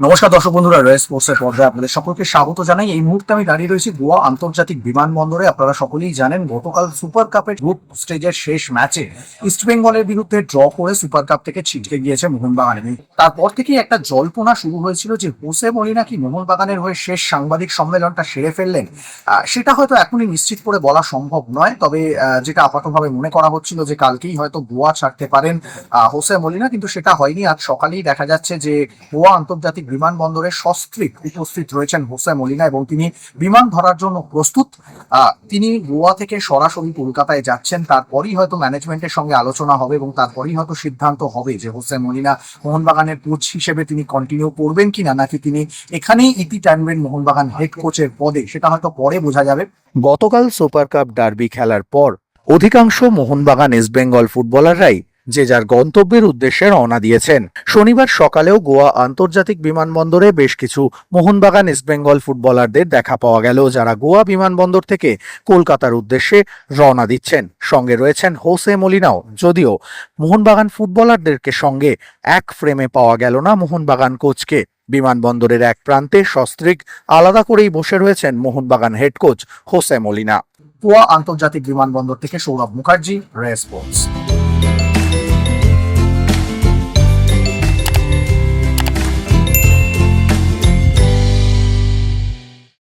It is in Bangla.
নমস্কার দর্শক বন্ধুরা রয়েস স্পোর্টসের পর্যায়ে আপনাদের সকলকে স্বাগত জানাই। এই মুহূর্তে আমি দাঁড়িয়ে রয়েছি গোয়া আন্তর্জাতিক বিমানবন্দরে। আপনারা সকলেই জানেন গতকাল সুপার কাপের গ্রুপ স্টেজের শেষ ম্যাচে ইস্ট বেঙ্গলের বিরুদ্ধে ড্র করে সুপার কাপ থেকে ছিটকে গিয়েছে মোহনবাগান। তারপর থেকেই একটা জল্পনা শুরু হয়েছিল যে হোসে মলিনা কি মোহনবাগানের হয়ে শেষ সাংবাদিক সম্মেলনটা সেরে ফেললেন। সেটা হয়তো এখনই নিশ্চিত করে বলা সম্ভব নয়, তবে যেটা আপাতভাবে মনে করা হচ্ছিল যে কালকেই হয়তো গোয়া ছাড়তে পারেন হোসে মলিনা কিন্তু সেটা হয়নি। আজ সকালেই দেখা যাচ্ছে যে গোয়া আন্তর্জাতিক বিমানবন্দরে সস্ত্রীক উপস্থিত রয়েছেন হোসে মলিনা এবং তিনি বিমান ধরার জন্য প্রস্তুত। তিনি গোয়া থেকে সরাসরি কলকাতায় যাচ্ছেন। তারপরই হয়তো ম্যানেজমেন্টের সঙ্গে আলোচনা হবে এবং তারপরই হয়তো সিদ্ধান্ত হবে যে হোসে মলিনা মোহনবাগানের কোচ হিসেবে তিনি কন্টিনিউ করবেন কিনা, নাকি তিনি এখানেই ইতি টানবেন মোহনবাগান হেড কোচের পদে, সেটা হয়তো পরে বোঝা যাবে। গতকাল সুপার কাপ ডার্বি খেলার পর অধিকাংশ মোহনবাগান ইস্টবেঙ্গল ফুটবলাররাই যে যার গন্তব্যের উদ্দেশ্যে রওনা দিয়েছেন। শনিবার সকালেও গোয়া আন্তর্জাতিক বিমানবন্দরে বেশ কিছু মোহনবাগান ইস্টবেঙ্গল ফুটবলারদের দেখা পাওয়া গেল, যারা গোয়া বিমানবন্দর থেকে কলকাতার উদ্দেশ্যে রওনা দিচ্ছেন। সঙ্গে রয়েছেন হোসে মলিনাও, যদিও মোহনবাগান ফুটবলারদেরকে সঙ্গে এক ফ্রেমে পাওয়া গেল না মোহনবাগান কোচকে। বিমানবন্দরের এক প্রান্তে সস্ত্রীক আলাদা করেই বসে রয়েছেন Mohun Bagan head coach Jose Molina. Goa আন্তর্জাতিক বিমানবন্দর থেকে সৌরভ মুখার্জি রে স্পোর্টস।